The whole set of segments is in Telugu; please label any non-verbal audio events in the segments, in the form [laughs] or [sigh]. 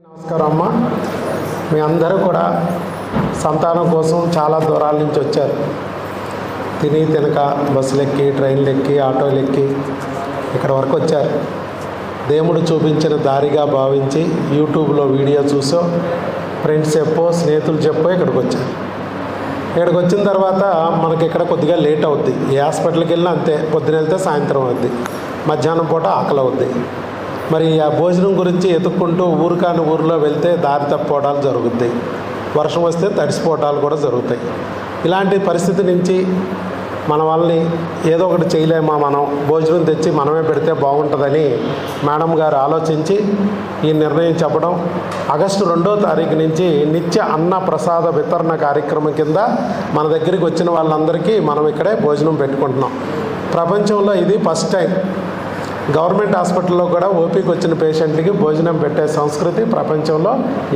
నమస్కారం అమ్మ మీ అందరూ కూడా సంతానం కోసం చాలా దూరాల నుంచి వచ్చారు. తిని తినక బస్సులు ఎక్కి ట్రైన్లు ఎక్కి ఆటోలు ఎక్కి ఇక్కడ వరకు వచ్చారు. దేవుడు చూపించిన దారిగా భావించి యూట్యూబ్లో వీడియో చూసో ఫ్రెండ్స్ చెప్పో స్నేహితులు చెప్పో ఇక్కడికి వచ్చారు. ఇక్కడికి వచ్చిన తర్వాత మనకి ఇక్కడ కొద్దిగా లేట్ అవుద్ది. ఏ హాస్పిటల్కి వెళ్ళినా అంతే పొద్దున వెళ్తే సాయంత్రం అవుద్ది. మధ్యాహ్నం పూట ఆకలి అవుద్ది. మరి ఆ భోజనం గురించి ఎత్తుక్కుంటూ ఊరు కాని ఊరిలో వెళ్తే దారి తప్పిపోవడాలు జరుగుతాయి వర్షం వస్తే తడిసిపోవటాలు కూడా జరుగుతాయి. ఇలాంటి పరిస్థితి నుంచి మన వాళ్ళని ఏదో ఒకటి చేయలేమా మనం? భోజనం తెచ్చి మనమే పెడితే బాగుంటుందని మేడం గారు ఆలోచించి ఈ నిర్ణయం చెప్పడం ఆగస్టు రెండో తారీఖు నుంచి నిత్య అన్న ప్రసాద వితరణ కార్యక్రమం కింద మన దగ్గరికి వచ్చిన వాళ్ళందరికీ మనం ఇక్కడే భోజనం పెట్టుకుంటున్నాం. ప్రపంచంలో ఇది ఫస్ట్ టైం. గవర్నమెంట్ హాస్పిటల్లో కూడా ఓపీకి వచ్చిన పేషెంట్లకి భోజనం పెట్టే సంస్కృతి ప్రపంచంలో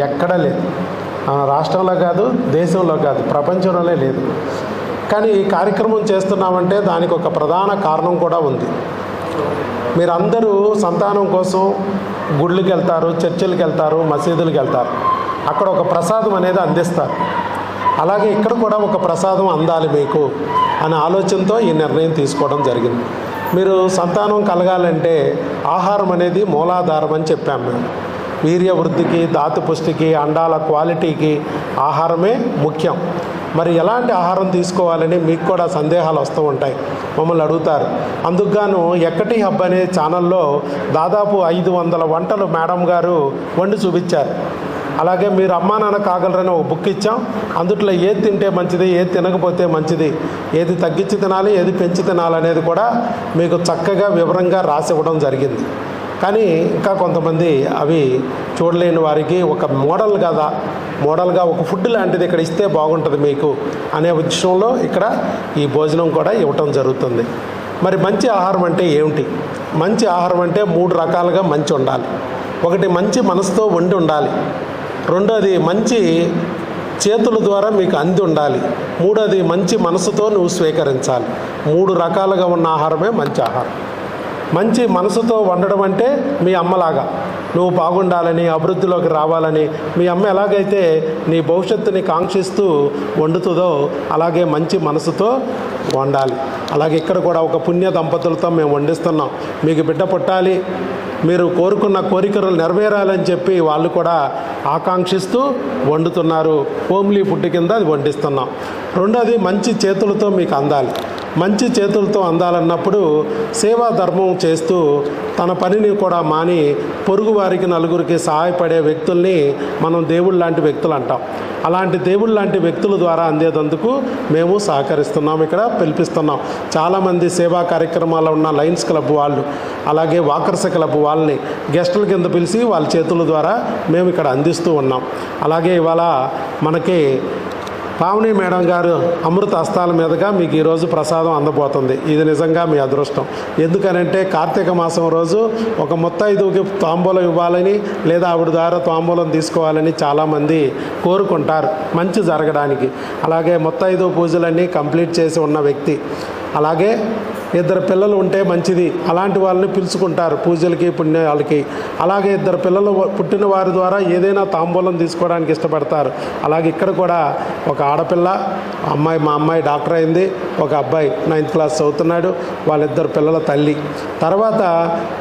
ఎక్కడా లేదు. మన రాష్ట్రంలో కాదు దేశంలో కాదు ప్రపంచంలోనే లేదు. కానీ ఈ కార్యక్రమం చేస్తున్నామంటే దానికి ఒక ప్రధాన కారణం కూడా ఉంది. మీరందరూ సంతానం కోసం గుళ్ళకి వెళ్తారు చర్చిలకు వెళ్తారు మసీదులకు వెళ్తారు. అక్కడ ఒక ప్రసాదం అనేది అందిస్తారు. అలాగే ఇక్కడ కూడా ఒక ప్రసాదం అందాలి మీకు అనే ఆలోచనతో ఈ నిర్ణయం తీసుకోవడం జరిగింది. మీరు సంతానం కలగాలంటే ఆహారం అనేది మూలాధారం అని చెప్పాము మేము. వీర్య వృద్ధికి పుష్టికి అండాల క్వాలిటీకి ఆహారమే ముఖ్యం. మరి ఎలాంటి ఆహారం తీసుకోవాలని మీకు కూడా సందేహాలు వస్తూ ఉంటాయి. మమ్మల్ని అడుగుతారు. అందుకుగాను ఎక్కటి హబ్ అనే ఛానల్లో దాదాపు ఐదు వందల వంటలు మేడం గారు వండి చూపించారు. అలాగే మీరు అమ్మా నాన్న కాగలరని ఒక బుక్ ఇచ్చాం. అందుట్లో ఏది తింటే మంచిది ఏది తినకపోతే మంచిది ఏది తగ్గించి తినాలి ఏది పెంచి తినాలి అనేది కూడా మీకు చక్కగా వివరంగా రాసి ఇవ్వడం జరిగింది. కానీ ఇంకా కొంతమంది అవి చూడలేని వారికి ఒక మోడల్ కదా మోడల్గా ఒక ఫుడ్ లాంటిది ఇక్కడ ఇస్తే బాగుంటుంది మీకు అనే విషయంలో ఇక్కడ ఈ భోజనం కూడా ఇవ్వటం జరుగుతుంది. మరి మంచి ఆహారం అంటే ఏమిటి? మంచి ఆహారం అంటే మూడు రకాలుగా మంచి ఉండాలి. ఒకటి మంచి మనసుతో వండి ఉండాలి. రెండోది మంచి చేతుల ద్వారా మీకు అంది ఉండాలి. మూడోది మంచి మనసుతో నువ్వు స్వీకరించాలి. మూడు రకాలుగా ఉన్న ఆహారమే మంచి ఆహారం. మంచి మనసుతో వండడం అంటే మీ అమ్మలాగా. నువ్వు బాగుండాలని అభివృద్ధిలోకి రావాలని మీ అమ్మ ఎలాగైతే నీ భవిష్యత్తుని కాంక్షిస్తూ వండుతుందో అలాగే మంచి మనసుతో వండాలి. అలాగే ఇక్కడ కూడా ఒక పుణ్య దంపతులతో మేము వండిస్తున్నాం. మీకు బిడ్డ పుట్టాలి. మీరు కోరుకున్న కోరికలు నెరవేరాలని చెప్పి వాళ్ళు కూడా ఆకాంక్షిస్తూ వండుతున్నారు. హోమ్లీ ఫుడ్ కింద అది వండిస్తున్నాం. రెండోది మంచి చేతులతో మీకు అందాలి. మంచి చేతులతో అందాలన్నప్పుడు సేవా ధర్మం చేస్తూ తన పనిని కూడా మాని పొరుగు వారికి నలుగురికి సహాయపడే వ్యక్తుల్ని మనం దేవుళ్ళ లాంటి వ్యక్తులు అంటాం. అలాంటి దేవుళ్ళ లాంటి వ్యక్తుల ద్వారా అందేటందుకు మేము సహకరిస్తున్నాం ఇక్కడ పిలిపిస్తున్నాం. చాలామంది సేవా కార్యక్రమాల్లో ఉన్న లయన్స్ క్లబ్ వాళ్ళు అలాగే వాకర్స్ క్లబ్ వాళ్ళని గెస్టుల కింద పిలిచి వాళ్ళ చేతుల ద్వారా మేము ఇక్కడ అందిస్తూ ఉన్నాం. అలాగే ఇవాళ మనకి పావని మేడం గారు అమృత హస్తాల మీదుగా మీకు ఈరోజు ప్రసాదం అందబోతుంది. ఇది నిజంగా మీ అదృష్టం. ఎందుకనంటే కార్తీక మాసం రోజు ఒక ముత్తైదుకి తాంబూలం ఇవ్వాలని లేదా ఆవిడ ద్వారా తాంబూలం తీసుకోవాలని చాలామంది కోరుకుంటారు. మంచి జరగడానికి. అలాగే ముత్తైదు పూజలన్నీ కంప్లీట్ చేసి ఉన్న వ్యక్తి. అలాగే ఇద్దరు పిల్లలు ఉంటే మంచిది. అలాంటి వాళ్ళని పిలుచుకుంటారు పూజలకి పుణ్యాలకి. అలాగే ఇద్దరు పిల్లలు పుట్టిన వారి ద్వారా ఏదైనా తాంబూలం తీసుకోవడానికి ఇష్టపడతారు. అలాగే ఇక్కడ కూడా ఒక ఆడపిల్ల అమ్మాయి మా అమ్మాయి డాక్టర్ అయింది. ఒక అబ్బాయి నైన్త్ క్లాస్ చదువుతున్నాడు. వాళ్ళిద్దరు పిల్లల తల్లి. తర్వాత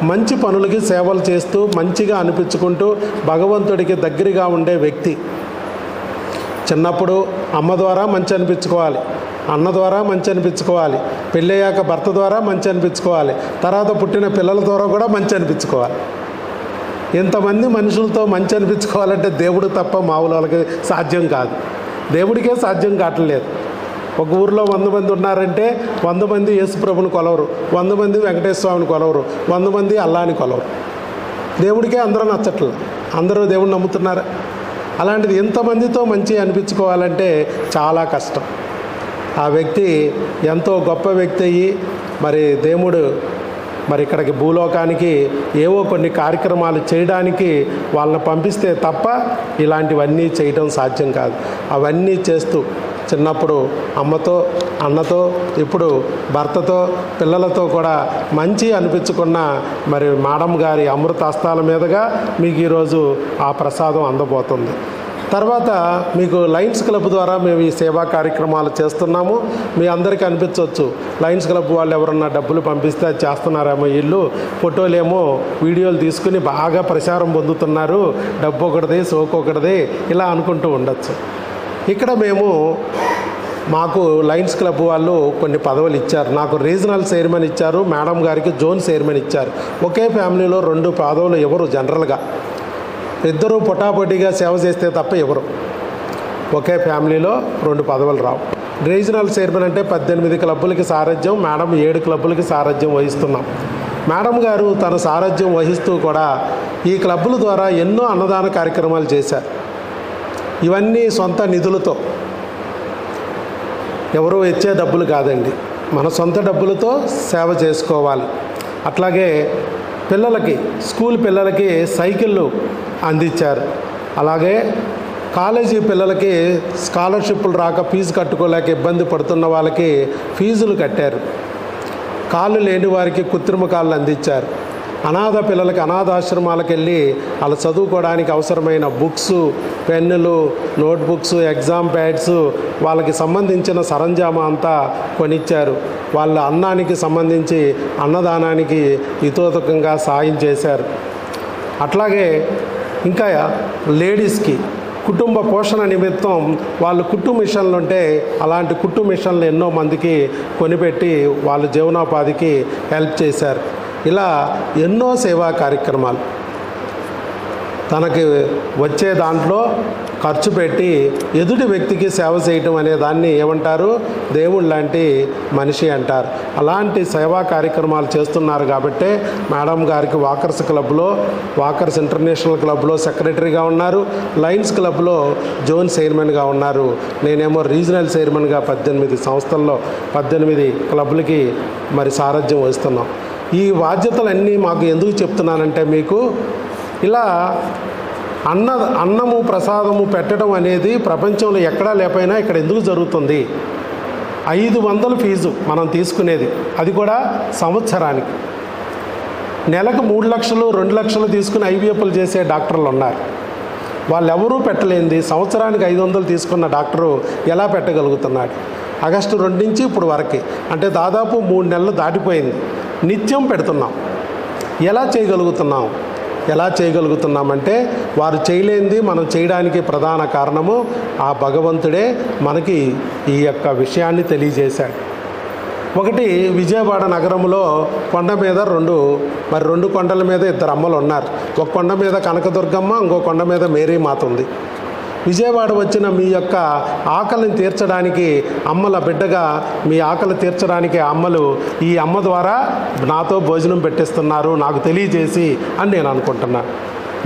మంచి పనులకి సేవలు చేస్తూ మంచిగా అనిపించుకుంటూ భగవంతుడికి దగ్గరగా ఉండే వ్యక్తి. చిన్నప్పుడు అమ్మ ద్వారా మంచి అనిపించుకోవాలి. అన్న ద్వారా మంచి అనిపించుకోవాలి. పెళ్ళయ్యాక భర్త ద్వారా మంచి అనిపించుకోవాలి. తర్వాత పుట్టిన పిల్లల ద్వారా కూడా మంచి అనిపించుకోవాలి. ఇంతమంది మనుషులతో మంచి అనిపించుకోవాలంటే దేవుడు తప్ప మామూలు వాళ్ళకి సాధ్యం కాదు. దేవుడికే సాధ్యం కావట్లేదు. ఒక ఊరిలో వంద మంది ఉన్నారంటే వంద మంది యేసుప్రభుని కొలవరు. వంద మంది వెంకటేశ్వర స్వామిని కొలవరు. వంద మంది అల్లాని కొలవరు. దేవుడికే అందరూ నచ్చట్లు. అందరూ దేవుడిని నమ్ముతున్నారు? అలాంటిది ఇంతమందితో మంచి అనిపించుకోవాలంటే చాలా కష్టం. ఆ వ్యక్తి ఎంతో గొప్ప వ్యక్తి అయ్యి మరి దేవుడు మరి ఇక్కడికి భూలోకానికి ఏవో కొన్ని కార్యక్రమాలు చేయడానికి వాళ్ళని పంపిస్తే తప్ప ఇలాంటివన్నీ చేయడం సాధ్యం కాదు. అవన్నీ చేస్తూ చిన్నప్పుడు అమ్మతో అన్నతో ఇప్పుడు భర్తతో పిల్లలతో కూడా మంచి అనిపించుకున్న మరి మేడం గారి అమృత హస్తాల మీదుగా మీకు ఈరోజు ఆ ప్రసాదం అందబోతుంది. తర్వాత మీకు లయన్స్ క్లబ్ ద్వారా మేము ఈ సేవా కార్యక్రమాలు చేస్తున్నాము. మీ అందరికీ అనిపించవచ్చు. లయన్స్ క్లబ్ వాళ్ళు ఎవరన్నా డబ్బులు పంపిస్తే చేస్తున్నారేమో వీళ్ళు ఫోటోలేమో వీడియోలు తీసుకుని బాగా ప్రచారం పొందుతున్నారు. డబ్బు ఒకటిది సోకు ఒకటిది ఇలా అనుకుంటూ ఉండొచ్చు. ఇక్కడ మేము మాకు లయన్స్ క్లబ్ వాళ్ళు కొన్ని పదవులు ఇచ్చారు. నాకు రీజనల్ చైర్మన్ ఇచ్చారు. మేడం గారికి జోన్ చైర్మన్ ఇచ్చారు. ఒకే ఫ్యామిలీలో రెండు పదవులు ఎవరు జనరల్గా. ఇద్దరూ పొటాపొటీగా సేవ చేస్తే తప్ప ఎవరు? ఒకే ఫ్యామిలీలో రెండు పదవులు రావు. రీజనల్ చైర్మన్ అంటే పద్దెనిమిది క్లబ్బులకి సారథ్యం మేడం ఏడు క్లబ్బులకి సారథ్యం వహిస్తున్నాం. మేడం గారు తన సారథ్యం వహిస్తూ కూడా ఈ క్లబ్బుల ద్వారా ఎన్నో అన్నదాన కార్యక్రమాలు చేశారు. ఇవన్నీ సొంత నిధులతో. ఎవరో ఇచ్చే డబ్బులు కాదండి. మన సొంత డబ్బులతో సేవ చేసుకోవాలి. అట్లాగే పిల్లలకి స్కూల్ పిల్లలకి సైకిళ్ళు అందించారు. అలాగే కాలేజీ పిల్లలకి స్కాలర్షిప్లు రాక ఫీజు కట్టుకోలేక ఇబ్బంది పడుతున్న వాళ్ళకి ఫీజులు కట్టారు. కాళ్ళు లేని వారికి కృత్రిమ కాళ్ళు అందించారు. అనాథ పిల్లలకి అనాథాశ్రమాలకు వెళ్ళి వాళ్ళు చదువుకోవడానికి అవసరమైన బుక్స్ పెన్నులు నోట్బుక్స్ ఎగ్జామ్ ప్యాడ్స్ వాళ్ళకి సంబంధించిన సరంజామా అంతా కొనిచ్చారు. వాళ్ళ అన్నానికి సంబంధించి అన్నదానానికి ఇతోతకంగా సాయం చేశారు. అట్లాగే ఇంకా లేడీస్కి కుటుంబ పోషణ నిమిత్తం వాళ్ళు కుట్టు మిషన్లు ఉంటే అలాంటి కుట్టు మిషన్లు ఎన్నో మందికి కొనిపెట్టి వాళ్ళ జీవనోపాధికి హెల్ప్ చేశారు. ఇలా ఎన్నో సేవా కార్యక్రమాలు. తనకి వచ్చే దాంట్లో ఖర్చు పెట్టి ఎదుటి వ్యక్తికి సేవ చేయటం అనే దాన్ని ఏమంటారు? దేవుడు లాంటి మనిషి అంటారు. అలాంటి సేవా కార్యక్రమాలు చేస్తున్నారు కాబట్టే మేడం గారికి వాకర్స్ క్లబ్లో వాకర్స్ ఇంటర్నేషనల్ క్లబ్లో సెక్రటరీగా ఉన్నారు. లయన్స్ క్లబ్లో జోన్ చైర్మన్గా ఉన్నారు. నేనేమో రీజనల్ చైర్మన్గా పద్దెనిమిది సంస్థల్లో పద్దెనిమిది క్లబ్లకి మరి సారథ్యం వహిస్తున్నాం. ఈ బాధ్యతలన్నీ మాకు ఎందుకు చెప్తున్నానంటే మీకు ఇలా అన్న అన్నము ప్రసాదము పెట్టడం అనేది ప్రపంచంలో ఎక్కడా లేకపోయినా ఇక్కడ ఎందుకు జరుగుతుంది? ఐదు వందలు ఫీజు మనం తీసుకునేది. అది కూడా సంవత్సరానికి. నెలకు మూడు లక్షలు రెండు లక్షలు తీసుకుని ఐవీఎఫ్లు చేసే డాక్టర్లు ఉన్నారు. వాళ్ళెవరూ పెట్టలేంది సంవత్సరానికి ఐదు వందలు తీసుకున్న డాక్టరు ఎలా పెట్టగలుగుతున్నాడు? ఆగస్టు రెండు నుంచి ఇప్పుడు వరకు. అంటే దాదాపు మూడు నెలలు దాటిపోయింది. నిత్యం పెడుతున్నాం. ఎలా చేయగలుగుతున్నాం? ఎలా చేయగలుగుతున్నామంటే వారు చేయలేనిది మనం చేయడానికి ప్రధాన కారణము ఆ భగవంతుడే మనకి ఈ యొక్క విషయాన్ని తెలియజేశాడు. ఒకటి విజయవాడ నగరంలో కొండ మీద రెండు మరి రెండు కొండల మీద ఇద్దరు అమ్మలు ఉన్నారు ఒక కొండ మీద కనకదుర్గమ్మ ఇంకో కొండ మీద మేరీ మాత ఉంది. విజయవాడ వచ్చిన మీ యొక్క ఆకలిని తీర్చడానికి అమ్మల బిడ్డగా మీ ఆకలి తీర్చడానికి అమ్మలు ఈ అమ్మ ద్వారా నాతో భోజనం పెట్టిస్తున్నారు నాకు తెలియజేసి అని నేను అనుకుంటున్నాను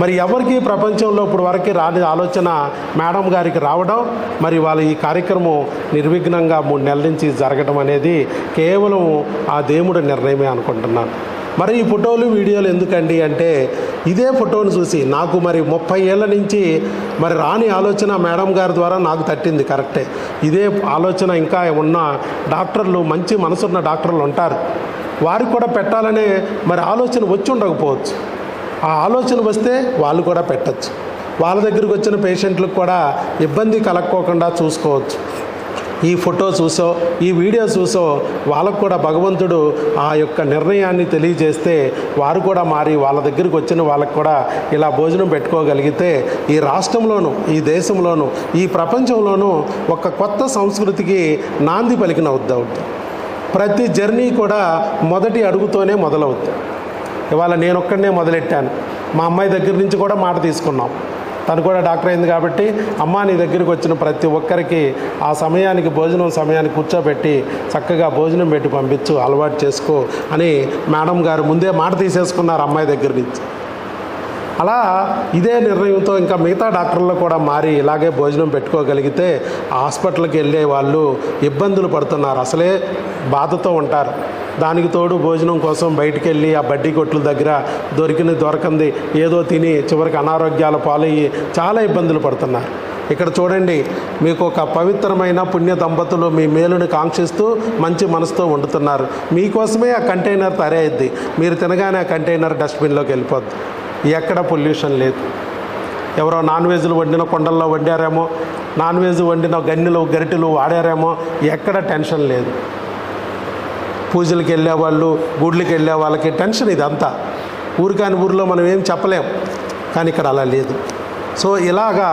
మరి ఎవరికి ప్రపంచంలో ఇప్పుడు వరకు రాని ఆలోచన మేడం గారికి రావడం మరి వాళ్ళ ఈ కార్యక్రమం నిర్విఘ్నంగా మూడు నెలల నుంచి జరగడం అనేది కేవలం ఆ దేవుడి నిర్ణయమే అనుకుంటున్నాను. మరి ఈ ఫోటోలు వీడియోలు ఎందుకండి అంటే ఇదే ఫోటోను చూసి నాకు మరి ముప్పై ఏళ్ళ నుంచి మరి రాని ఆలోచన మేడం గారి ద్వారా నాకు తట్టింది కరెక్టే. ఇదే ఆలోచన ఇంకా ఉన్న డాక్టర్లు మంచి మనసున్న డాక్టర్లు ఉంటారు. వారికి కూడా పెట్టాలనే మరి ఆలోచన వచ్చి ఉండకపోవచ్చు. ఆ ఆలోచన వస్తే వాళ్ళు కూడా పెట్టచ్చు. వాళ్ళ దగ్గరికి వచ్చిన పేషెంట్లకు కూడా ఇబ్బంది కలక్కోకుండా చూసుకోవచ్చు. ఈ ఫోటో చూసో ఈ వీడియో చూసో వాళ్ళకు కూడా భగవంతుడు ఆ యొక్క నిర్ణయాన్ని తెలియజేస్తే వారు కూడా మారి వాళ్ళ దగ్గరికి వచ్చిన వాళ్ళకు కూడా ఇలా భోజనం పెట్టుకోగలిగితే ఈ రాష్ట్రంలోనూ ఈ దేశంలోనూ ఈ ప్రపంచంలోనూ ఒక కొత్త సంస్కృతికి నాంది పలికిన అవుద్ది ప్రతి జర్నీ కూడా మొదటి అడుగుతోనే మొదలవుద్ది. ఇవాళ నేనొక్కడనే మొదలెట్టాను. మా అమ్మాయి దగ్గర నుంచి కూడా మాట తీసుకున్నాం. తను కూడా డాక్టర్ అయింది కాబట్టి అమ్మ నీ దగ్గరికి వచ్చిన ప్రతి ఒక్కరికి ఆ సమయానికి భోజనం సమయానికి కూర్చోబెట్టి చక్కగా భోజనం పెట్టి పంపించు అలవాటు చేసుకో అని మేడం గారు ముందే మాట తీసేసుకున్నారు అమ్మాయి దగ్గర నుంచి. అలా ఇదే నిర్ణయంతో ఇంకా మిగతా డాక్టర్లు కూడా మారి ఇలాగే భోజనం పెట్టుకోగలిగితే హాస్పిటల్కి వెళ్ళే వాళ్ళు ఇబ్బందులు పడుతున్నారు. అసలే బాధతో ఉంటారు. దానికి తోడు భోజనం కోసం బయటికి వెళ్ళి ఆ బడ్డీ కొట్ల దగ్గర దొరికింది దొరకంది. ఏదో తిని చివరికి అనారోగ్యాల పాలయ్యి చాలా ఇబ్బందులు పడుతున్నారు. ఇక్కడ చూడండి మీకు ఒక పవిత్రమైన పుణ్య దంపతులు మీ మేలుని కాంక్షిస్తూ మంచి మనసుతో వండుతున్నారు. మీకోసమే ఆ కంటైనర్ తయారైద్ది. మీరు తినగానే ఆ కంటైనర్ డస్ట్బిన్లోకి వెళ్ళిపోద్ది. ఎక్కడ పొల్యూషన్ లేదు. ఎవరో నాన్ వెజ్లు వండిన కొండల్లో వండారేమో నాన్ వెజ్ వండిన గన్నెలు గరిటెలు వాడారేమో ఎక్కడ టెన్షన్ లేదు. పూజలకు వెళ్ళే వాళ్ళు గుడ్లకి వెళ్ళే వాళ్ళకి టెన్షన్ ఇదంతా. ఊరికాని ఊరిలో మనం ఏం చెప్పలేం. కానీ ఇక్కడ అలా లేదు. సో ఇలాగా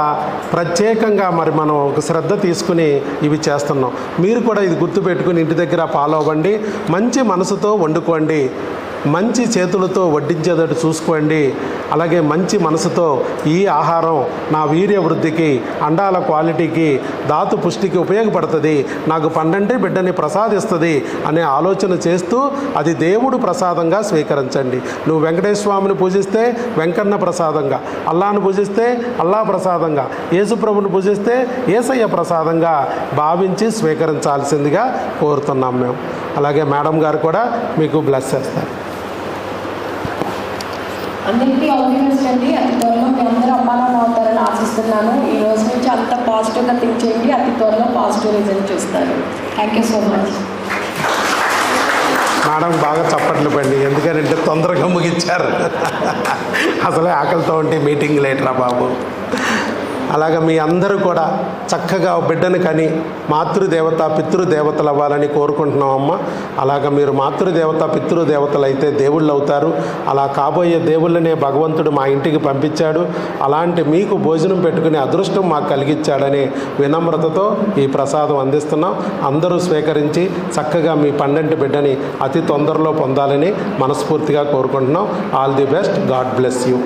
ప్రత్యేకంగా మరి మనం ఒక శ్రద్ధ తీసుకుని ఇవి చేస్తున్నాం. మీరు కూడా ఇది గుర్తుపెట్టుకుని ఇంటి దగ్గర ఫాలో అవ్వండి. మంచి మనసుతో వండుకోండి. మంచి చేతులతో వడ్డించేటట్టు చూసుకోండి. అలాగే మంచి మనసుతో ఈ ఆహారం నా వీర్య వృద్ధికి అండాల క్వాలిటీకి ధాతు పుష్టికి ఉపయోగపడుతుంది. నాకు పండంటే బిడ్డని ప్రసాదిస్తుంది అనే ఆలోచన చేస్తూ అది దేవుడు ప్రసాదంగా స్వీకరించండి. నువ్వు వెంకటేశ్వర స్వామిని పూజిస్తే వెంకన్న ప్రసాదంగా అల్లాను పూజిస్తే అల్లా ప్రసాదంగా యేసుప్రభుని పూజిస్తే ఏసయ్య ప్రసాదంగా భావించి స్వీకరించాల్సిందిగా కోరుతున్నాం మేము. అలాగే మేడం గారు కూడా మీకు బ్లెస్ చేస్తారు. అందరికీ ఆల్ ది బెస్ట్ అండి. అతి త్వరలో మీ అందరూ అమ్మానాన్న అవుతారని ఆశిస్తున్నాను. ఈ రోజు నుంచి అంత పాజిటివ్గా థింక్ చేయండి. అతి త్వరలో పాజిటివ్ రిజల్ట్ చూస్తారు. Thank you so much madam బాగా చప్పట్లు పండి ఎందుకంటే తొందరగా ముగించారు. [laughs] అసలే ఆకలితో ఉంటే మీటింగ్ లేటరా బాబు. అలాగా మీ అందరూ కూడా చక్కగా బిడ్డను కని మాతృదేవత పితృదేవతలు అవ్వాలని కోరుకుంటున్నాం అమ్మ. అలాగ మీరు మాతృదేవత పితృదేవతలు అయితే దేవుళ్ళు అవుతారు. అలా కాబోయే దేవుళ్ళనే భగవంతుడు మా ఇంటికి పంపించాడు. అలాంటి మీకు భోజనం పెట్టుకునే అదృష్టం మాకు కలిగించాడని వినమ్రతతో ఈ ప్రసాదం అందిస్తున్నాం. అందరూ స్వీకరించి చక్కగా మీ పండంటి బిడ్డని అతి తొందరలో పొందాలని మనస్ఫూర్తిగా కోరుకుంటున్నాం. All the best God bless you